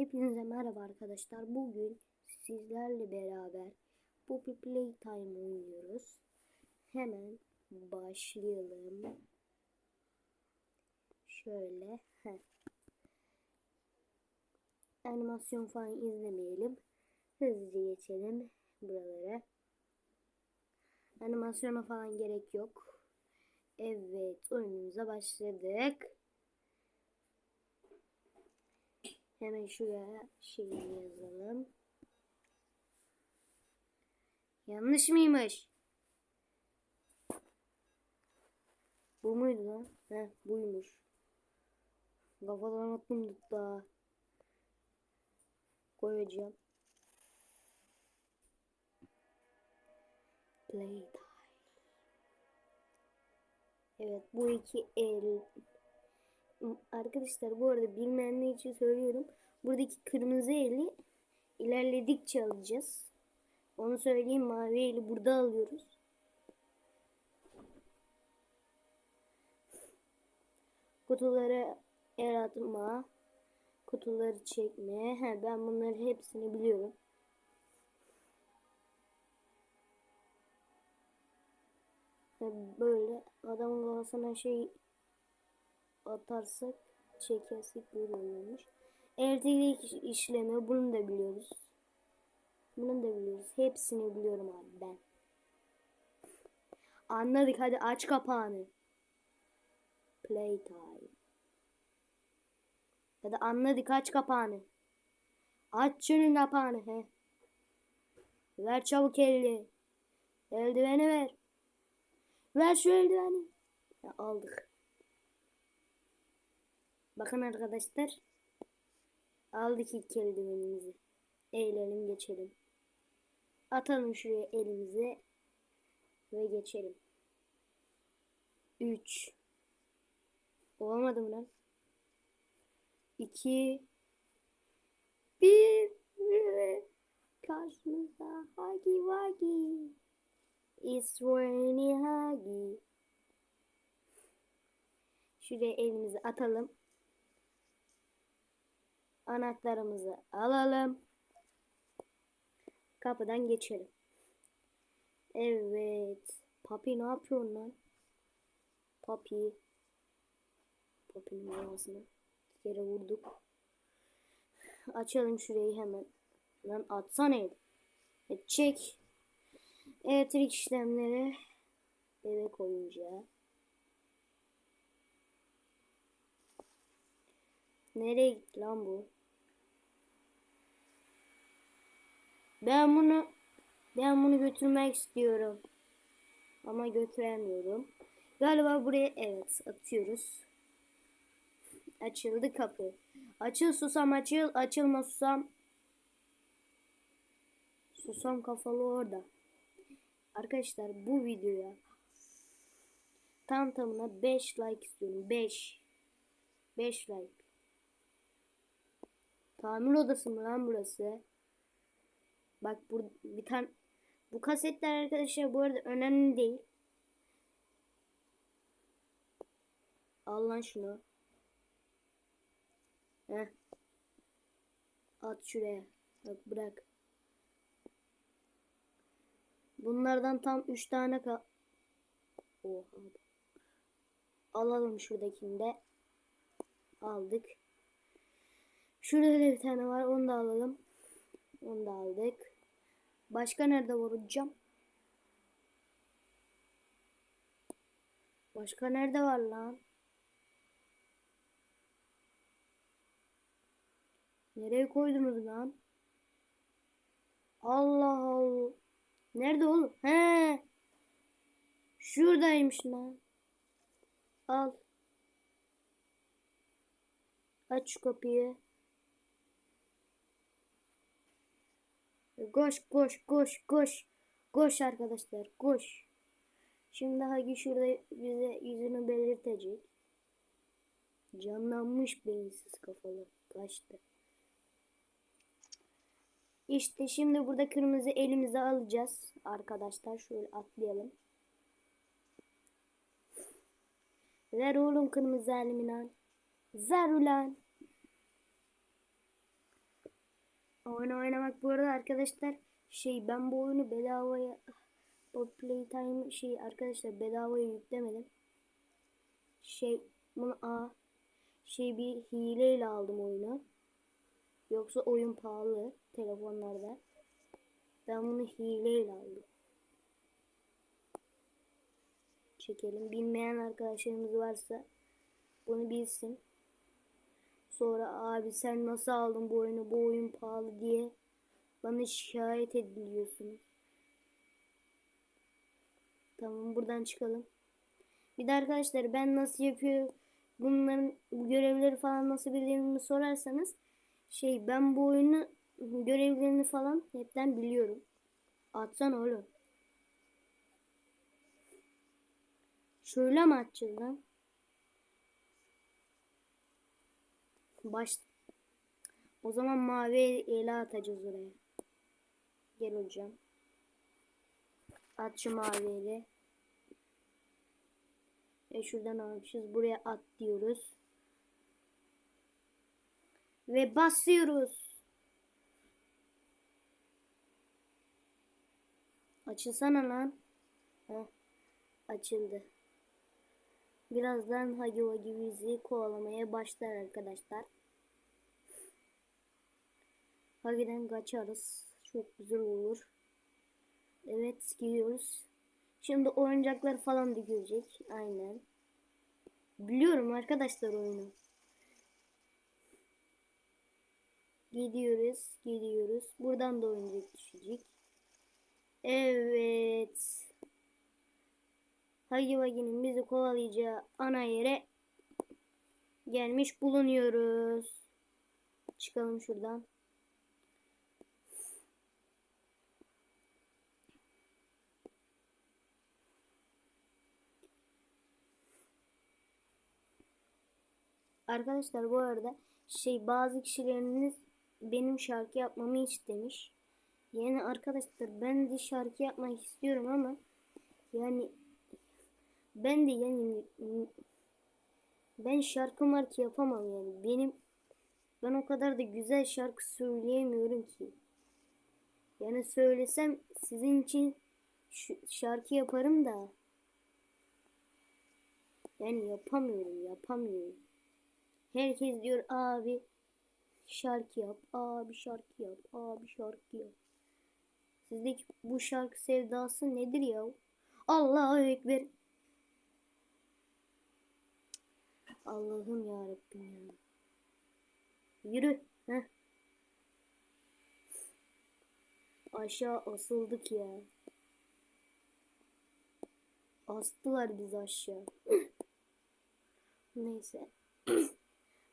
Hepinize merhaba arkadaşlar. Bugün sizlerle beraber Poppy Playtime oynuyoruz. Hemen başlayalım. Şöyle. Heh. Animasyon falan izlemeyelim. Hızlıca geçelim buralara. Animasyona falan gerek yok. Evet oyunumuza başladık. Hemen şuraya şeyi yazalım. Yanlış mıymış? Bu muydu lan? Heh buymuş. Kafadan attım daha. Koyacağım. Playtime. Evet bu iki el Arkadaşlar bu arada bilmeyenler için söylüyorum. Buradaki kırmızı eli ilerledikçe alacağız. Onu söyleyeyim mavi eli burada alıyoruz. Kutulara el atma, kutuları çekme. He, ben bunları hepsini biliyorum. Böyle adamın kafasına şey atarsak çekersek böyle oluyormuş. Elektrik işlemi bunu da biliyoruz. Bunu da biliyoruz. Hepsini biliyorum abi ben. Anladık hadi aç kapağını. Playtime. Hadi anladık aç kapağını. Aç şunun kapağını he. Ver çabuk elini. Eldiveni ver. Ver şu eldiveni. Ya, aldık. Bakın arkadaşlar. Aldık ilk eldivenimizi. Eğilelim geçelim. Atalım şuraya elimizi. Ve geçelim. 3 Olamadı mı lan? 2 1 Karşımızda Hagi Wagi It's raining Hagi Şuraya elimizi atalım anahtarımızı alalım. Kapıdan geçelim. Evet. Papi ne yapıyorsun lan? Papi. Papi'nin bir kere vurduk. Açalım şurayı hemen. Lan atsana el. Evet, çek. Elektrik işlemleri. Bebek oyuncağı. Nereye gitti lan bu? Ben bunu ben bunu götürmek istiyorum. Ama götüremiyorum. Galiba buraya evet atıyoruz. Açıldı kapı. Açıl susam açıl. Açılma susam. Susam kafalı orada. Arkadaşlar bu videoya tam tamına 5 like istiyorum. 5. 5 like. Tamir odası mı lan burası? Bak bu bir tane bu kasetler arkadaşlar bu arada önemli değil. Al lan şunu. Heh. At şuraya. Bak bırak. Bunlardan tam 3 tane kal. Oha. Alalım şuradakini de. Aldık. Şurada da bir tane var. Onu da alalım. Onu da aldık. Başka nerede vuracağım? Başka nerede var lan? Nereye koydunuz lan? Allah Allah. Nerede oğlum? He. Şuradaymış lan. Al. Aç kapıyı. Koş koş koş koş. Koş arkadaşlar koş. Şimdi Hagi şurada bize yüzünü belirtecek. Canlanmış beyinsiz kafalı. Kaçtı. İşte şimdi burada kırmızı elimize alacağız. Arkadaşlar şöyle atlayalım. Ver oğlum kırmızı elimi lan. Ver ulan. Oyun oynamak bu arada arkadaşlar şey ben bu oyunu bedavaya o playtime şey arkadaşlar bedavaya yüklemedim. Şey bunu a şey bir hileyle aldım oyunu. Yoksa oyun pahalı telefonlarda. Ben bunu hileyle aldım. Çekelim. Bilmeyen arkadaşlarımız varsa bunu bilsin. Sonra abi sen nasıl aldın bu oyunu bu oyun pahalı diye bana şikayet ediliyorsunuz. Tamam buradan çıkalım. Bir de arkadaşlar ben nasıl yapıyor bunların bu görevleri falan nasıl bildiğimi sorarsanız şey ben bu oyunu görevlerini falan hepten biliyorum. Atsan oğlum. Şöyle mi atacağız lan? Baş o zaman mavi ele atacağız oraya. Gel hocam. At şu mavi ele. Ve şuradan almışız. Buraya at diyoruz. Ve basıyoruz. Açılsana lan. Heh, açıldı. Birazdan Hagi Vagi bizi kovalamaya başlar arkadaşlar. Hagi'den kaçarız. Çok güzel olur. Evet gidiyoruz. Şimdi oyuncaklar falan da görecek. Aynen. Biliyorum arkadaşlar oyunu. Gidiyoruz. Gidiyoruz. Buradan da oyuncak düşecek. Evet. Hagi Vagi'nin bizi kovalayacağı ana yere gelmiş bulunuyoruz. Çıkalım şuradan. Arkadaşlar bu arada şey bazı kişileriniz benim şarkı yapmamı istemiş. Yani arkadaşlar ben de şarkı yapmak istiyorum ama yani ben de yani ben şarkı marka yapamam yani. Benim ben o kadar da güzel şarkı söyleyemiyorum ki. Yani söylesem sizin için şarkı yaparım da yani yapamıyorum, yapamıyorum. Herkes diyor abi şarkı yap, abi şarkı yap, abi şarkı yap. Sizdeki bu şarkı sevdası nedir ya? Allahu Ekber. Allah'ım ya Rabbim ya. Yürü. Heh. Aşağı asıldık ya. Astılar biz aşağı. Neyse.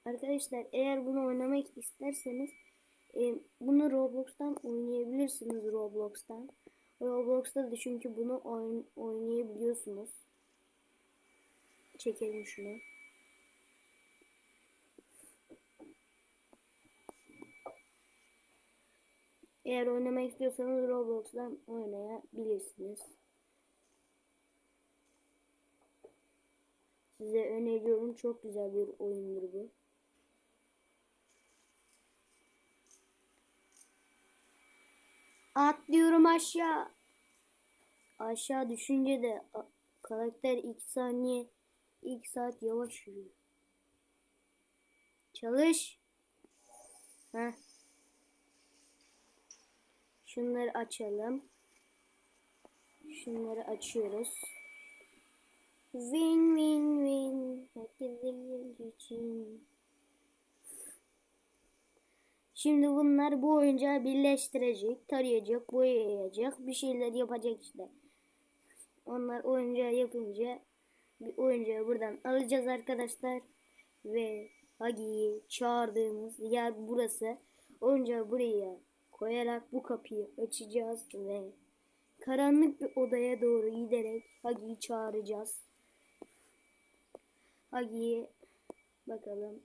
Arkadaşlar eğer bunu oynamak isterseniz e, bunu Roblox'tan oynayabilirsiniz Roblox'tan. Roblox'ta da çünkü bunu oyn oynayabiliyorsunuz. Çekelim şunu. Eğer oynamak istiyorsanız Roblox'tan oynayabilirsiniz. Size öneriyorum. Çok güzel bir oyundur bu. Atlıyorum aşağı. Aşağı düşünce de karakter 2 saniye 2 saat yavaş yürüyor. Çalış. Heh. Şunları açalım. Şunları açıyoruz. Win win win. Herkese için. Şimdi bunlar bu oyuncağı birleştirecek, tarayacak, boyayacak, bir şeyler yapacak işte. Onlar oyuncağı yapınca bir oyuncağı buradan alacağız arkadaşlar. Ve Hagi'yi çağırdığımız yer burası. Oyuncağı buraya koyarak bu kapıyı açacağız ve karanlık bir odaya doğru giderek Hagi'yi çağıracağız. Hagi'yi bakalım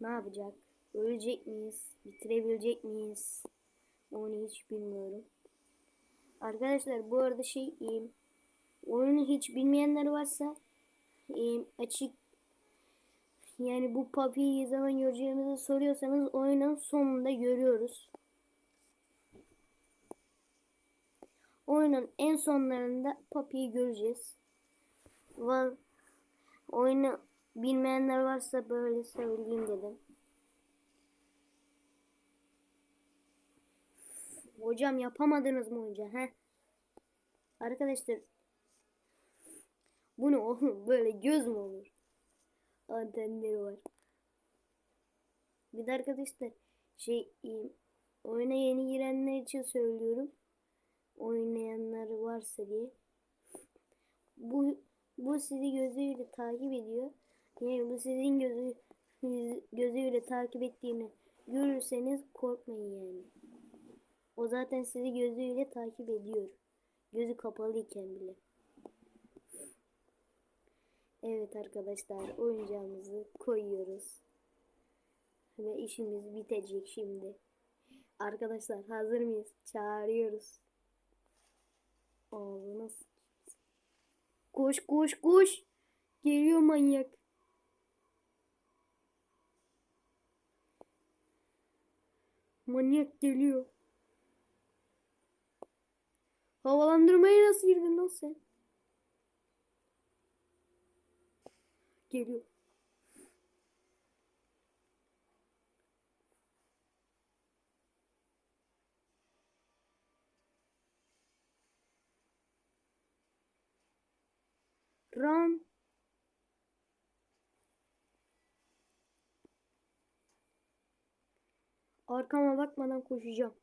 ne yapacak? Ölecek miyiz? Bitirebilecek miyiz? Onu hiç bilmiyorum. Arkadaşlar bu arada şey iyiyim. Oyunu hiç bilmeyenler varsa iyiyim, açık yani bu Papi'yi zaman göreceğimizi soruyorsanız oyunun sonunda görüyoruz. Oyunun en sonlarında Papi'yi göreceğiz. Var, oyunu bilmeyenler varsa böyle söyleyeyim dedim. Hocam yapamadınız mı hocam? He? Arkadaşlar bu ne oğlum böyle göz mü olur? Antenleri var. Bir de arkadaşlar şey oyuna yeni girenler için söylüyorum. Oynayanlar varsa diye. Bu bu sizi gözüyle takip ediyor. Yani bu sizin gözü gözüyle takip ettiğini görürseniz korkmayın yani. O zaten sizi gözüyle takip ediyor. Gözü kapalıyken bile. Evet arkadaşlar oyuncağımızı koyuyoruz. Ve işimiz bitecek şimdi. Arkadaşlar hazır mıyız? Çağırıyoruz. S- Koş koş koş. Geliyor manyak. Manyak geliyor. Havalandırmaya nasıl girdin lan sen? Geliyor. Run. Arkama bakmadan koşacağım.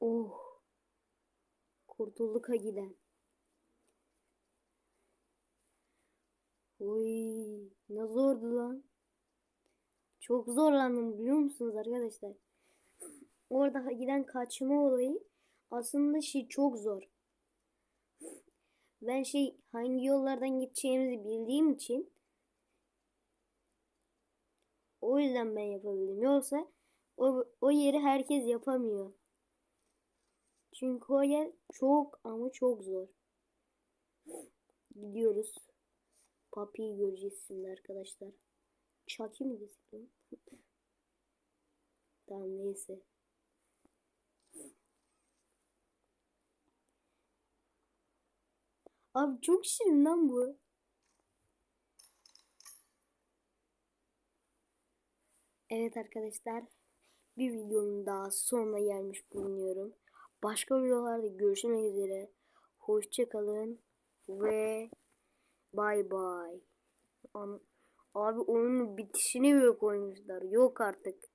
Oh. Kurtulduk ha giden. Oy, ne zordu lan. Çok zorlandım biliyor musunuz arkadaşlar? Orada giden kaçma olayı aslında şey çok zor. Ben şey hangi yollardan gideceğimizi bildiğim için o yüzden ben yapabildim. Yoksa o, o yeri herkes yapamıyor. Çünkü o yer çok ama çok zor. Gidiyoruz. Papi'yi göreceğiz şimdi arkadaşlar. Chucky mı desek tamam neyse. Abi çok şirin lan bu. Evet arkadaşlar. Bir videonun daha sonuna gelmiş bulunuyorum. Başka videolarda görüşmek üzere. Hoşçakalın ve bay bay. Abi oyunun bitişini bile koymuşlar. Yok artık.